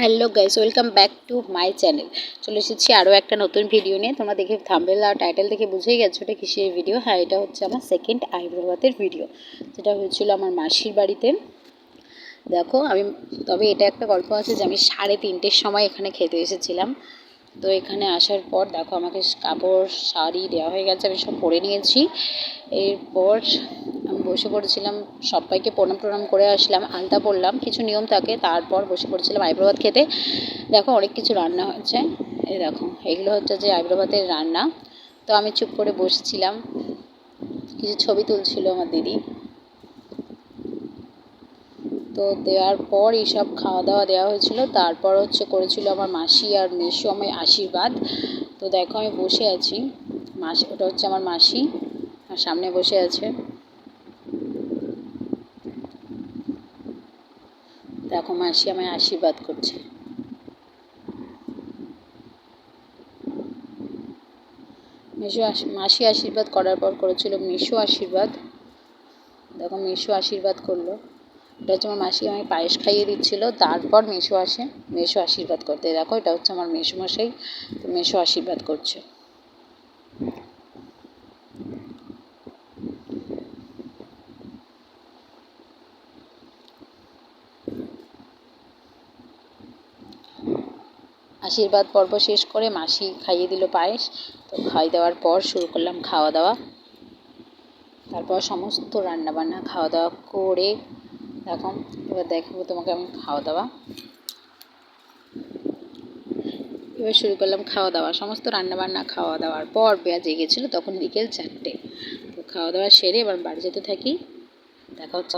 Hello guys, welcome back to my channel. চলে এসেছি আরও একটা নতুন ভিডিও নিয়ে। তোমরা দেখে থাম্বেল আর টাইটেল দেখে বুঝেই গেছো এটা কিসের ভিডিও হ্যাঁ এটা হচ্ছে আমার সেকেন্ড আইব্রোভাতের ভিডিও যেটা হয়েছিল আমার মাসির বাড়িতে। দেখো, আমি, তবে এটা একটা গল্প আছে যে আমি সাড়ে তিনটের সময় এখানে খেতে এসেছিলাম। তো এখানে আসার পর, দেখো আমাকে কাপড়, শাড়ি দেওয়া হয়ে গেছে, আমি সব পরে নিয়েছি। এরপর বসে পড়েছিলাম, সবাইকে প্রণাম প্রণাম করে আসলাম আলতা পড়লাম, কিছু নিয়ম থাকে, তারপর বসে পড়েছিলাম আইব্রো খেতে। দেখো, অনেক কিছু রান্না হয়েছে। এই দেখো, এগুলো হচ্ছে যে আইব্রো ভাতের রান্না। তো আমি চুপ করে বসেছিলাম। কিছু ছবি তুলছিল আমার দিদি। তো দেওয়ার পর এইসব খাওয়া দাওয়া দেওয়া হয়েছিল। তারপর হচ্ছে করেছিল আমার মাসি আর মেসো আমায় আশীর্বাদ। তো দেখো, আমি বসে আছি। মাসি, ওটা হচ্ছে আমার মাসি, আর সামনে বসে আছে। দেখো মাসি আমায় আশীর্বাদ করছে। মেশো মাসি আশীর্বাদ করার পর করেছিল মেশো আশীর্বাদ। দেখো মেশো আশীর্বাদ করল। এটা হচ্ছে আমার মাসি আমায় পায়েস খাইয়ে দিচ্ছিল, তারপর মেশো আসে মেশো আশীর্বাদ করতে। দেখো এটা হচ্ছে আমার মেশোমশাই তো মেশো আশীর্বাদ করছে। আশীর্বাদ পর্ব শেষ করে মাসি খাইয়ে দিল পায়েস। তো খাই দেওয়ার পর শুরু করলাম খাওয়া দাওয়া তারপর সমস্ত রান্নাবান্না খাওয়া দাওয়া করে দেখো, এবার দেখাবো তোমাকে আমি খাওয়া দাওয়া এবার শুরু করলাম খাওয়া দাওয়া সমস্ত রান্নাবান্না খাওয়া দাওয়ার পর বেজে গেছিল তখন বিকেল চারটে। তো খাওয়া দাওয়া সেরে এবার বাড়ি যেতে থাকি। দেখা হচ্ছে।